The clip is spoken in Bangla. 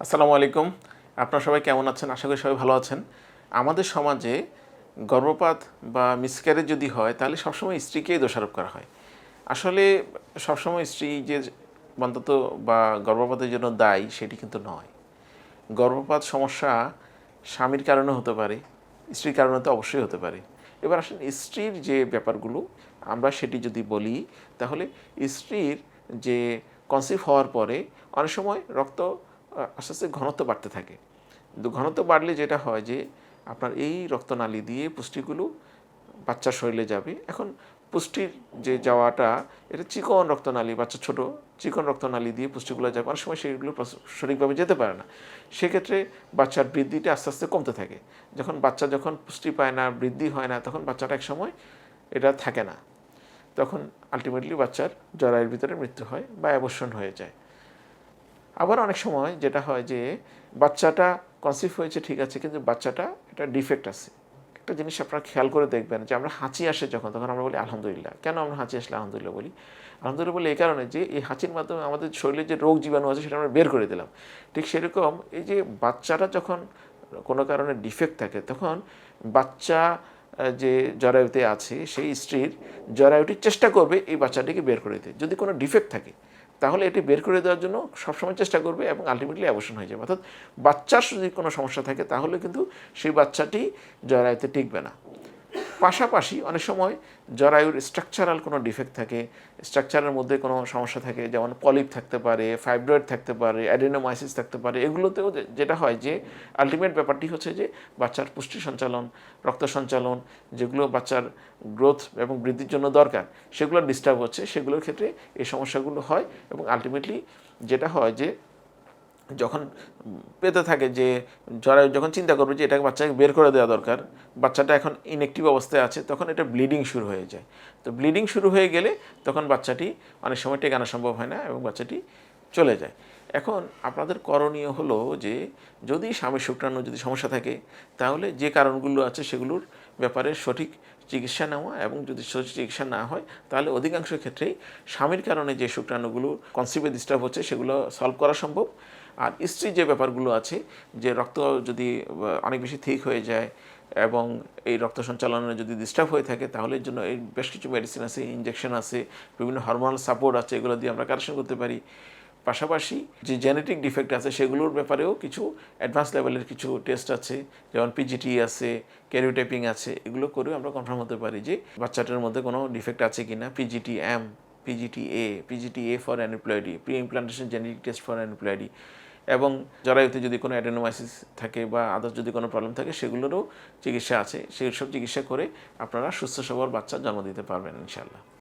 আসসালামু আলাইকুম। আপনারা সবাই কেমন আছেন? আশা করি সবাই ভালো আছেন। আমাদের সমাজে গর্ভপাত বা মিসক্যারেজ যদি হয়, তাহলে সবসময় স্ত্রীকেই দোষারোপ করা হয়। আসলে সবসময় স্ত্রী যে অন্তত বা গর্ভপাতের জন্য দায়ী, সেটি কিন্তু নয়। গর্ভপাত সমস্যা স্বামীর কারণে হতে পারে, স্ত্রীর কারণে তো অবশ্যই হতে পারে। এবার আসলে স্ত্রীর যে ব্যাপারগুলো, আমরা সেটি যদি বলি, তাহলে স্ত্রীর যে কনসিভ হওয়ার পরে অনেক সময় রক্ত আস্তে আস্তে ঘনত্ব বাড়তে থাকে। কিন্তু ঘনত্ব বাড়লে যেটা হয় যে, আপনার এই রক্তনালী দিয়ে পুষ্টিগুলো বাচ্চার শরীরে যাবে। এখন পুষ্টির যে যাওয়াটা, এটা চিকন রক্তনালী, বাচ্চা ছোট, চিকন রক্তনালী দিয়ে পুষ্টিগুলো যাবে। অনেক সময় প্রস- সঠিকভাবে যেতে পারে না। সেক্ষেত্রে বাচ্চার বৃদ্ধিটা আস্তে আস্তে কমতে থাকে। যখন বাচ্চা যখন পুষ্টি পায় না, বৃদ্ধি হয় না, তখন বাচ্চাটা এক সময় এটা থাকে না। তখন আলটিমেটলি বাচ্চার জরায়ের ভিতরে মৃত্যু হয় বা অ্যাবর্ষণ হয়ে যায়। আবার অনেক সময় যেটা হয় যে বাচ্চাটা কনসিভ হয়েছে, ঠিক আছে, কিন্তু বাচ্চাটা একটা ডিফেক্ট আছে। একটা জিনিস আপনারা খেয়াল করে দেখবেন যে আমরা হাঁচি আসে যখন, তখন আমরা বলি আলহামদুলিল্লাহ। কেন আমরা হাঁচি আসলে আলহামদুলিল্লাহ বলি? আলহামদুলিল্লাহ বলি এই কারণে যে এই হাঁচির মাধ্যমে আমাদের শরীরে যে রোগ জীবাণু আছে সেটা আমরা বের করে দিলাম। ঠিক সেরকম এই যে বাচ্চাটা যখন কোনো কারণে ডিফেক্ট থাকে, তখন বাচ্চা যে জরায়ুতে আছে, সেই স্ত্রীর জরায়ুটির চেষ্টা করবে এই বাচ্চাটিকে বের করে দিতে। যদি কোনো ডিফেক্ট থাকে তাহলে এটি বের করে দেওয়ার জন্য সবসময় চেষ্টা করবে এবং আলটিমেটলি অ্যাবর্শন হয়ে যাবে। অর্থাৎ বাচ্চার যদি কোনো সমস্যা থাকে, তাহলে কিন্তু সেই বাচ্চাটি জরায়ুতে টিকবে না। পাশাপাশি অনেক সময় জরায়ুর স্ট্রাকচারাল কোনো ডিফেক্ট থাকে স্ট্রাকচারের মধ্যে কোনো সমস্যা থাকে, যেমন পলিপ থাকতে পারে ফাইব্রয়েড থাকতে পারে অ্যাডেনোমাইসিস থাকতে পারে, এগুলোতেও যেটা হয় যে আলটিমেট ব্যাপারটি হচ্ছে যে, বাচ্চার পুষ্টি সঞ্চালন, রক্ত সঞ্চালন, যেগুলো বাচ্চার গ্রোথ এবং বৃদ্ধির জন্য দরকার, সেগুলো ডিস্টার্ব হচ্ছে, সেগুলোর ক্ষেত্রে এই সমস্যাগুলো হয় এবং আলটিমেটলি যেটা হয় যে যখন পেতে থাকে যে যারা যখন চিন্তা করবে যে এটাকে বাচ্চাকে বের করে দেওয়া দরকার, বাচ্চাটা এখন ইনএক্টিভ অবস্থায় আছে, তখন এটা ব্লিডিং শুরু হয়ে যায়। তো ব্লিডিং শুরু হয়ে গেলে তখন বাচ্চাটি অনেক সময় টেকানো সম্ভব হয় না এবং বাচ্চাটি চলে যায়। এখন আপনাদের করণীয় হলো যে, যদি স্বামীর শুক্রাণু যদি সমস্যা থাকে, তাহলে যে কারণগুলো আছে সেগুলোর ব্যাপারে সঠিক চিকিৎসা নেওয়া এবং যদি সঠিক চিকিৎসা না হয়, তাহলে অধিকাংশ ক্ষেত্রেই স্বামীর কারণে যে শুক্রাণুগুলো কনসিভে ডিস্টার্ব হচ্ছে, সেগুলো সলভ করা সম্ভব। আর স্ত্রীর যে ব্যাপারগুলো আছে, যে রক্ত যদি অনেক বেশি ঠিক হয়ে যায় এবং এই রক্ত সঞ্চালনে যদি ডিস্টার্ব হয়ে থাকে, তাহলে জন্য এই বেশ কিছু মেডিসিন আছে ইঞ্জেকশন আছে, বিভিন্ন হরমোনাল সাপোর্ট আছে, এগুলো দিয়ে আমরা কারেকশন করতে পারি। পাশাপাশি যে জেনেটিক ডিফেক্ট আছে, সেগুলোর ব্যাপারেও কিছু অ্যাডভান্স লেভেলের কিছু টেস্ট আছে, যেমন পিজিটি আছে ক্যারিওটাইপিং আছে, এগুলো করেও আমরা কনফার্ম হতে পারি যে বাচ্চাটার মধ্যে কোনো ডিফেক্ট আছে কি না PGT M PGT A PGT A for aneuploidy pre implantation genetic test for aneuploidy এবং জরায়ুতে যদি কোনো অ্যাডেনোমাইসিস থাকে বা আদার্স যদি কোনো প্রবলেম থাকে, সেগুলোরও চিকিৎসা আছে। সেই সব চিকিৎসা করে আপনারা সুস্থ সবল বাচ্চা জন্ম দিতে পারবেন ইনশাল্লাহ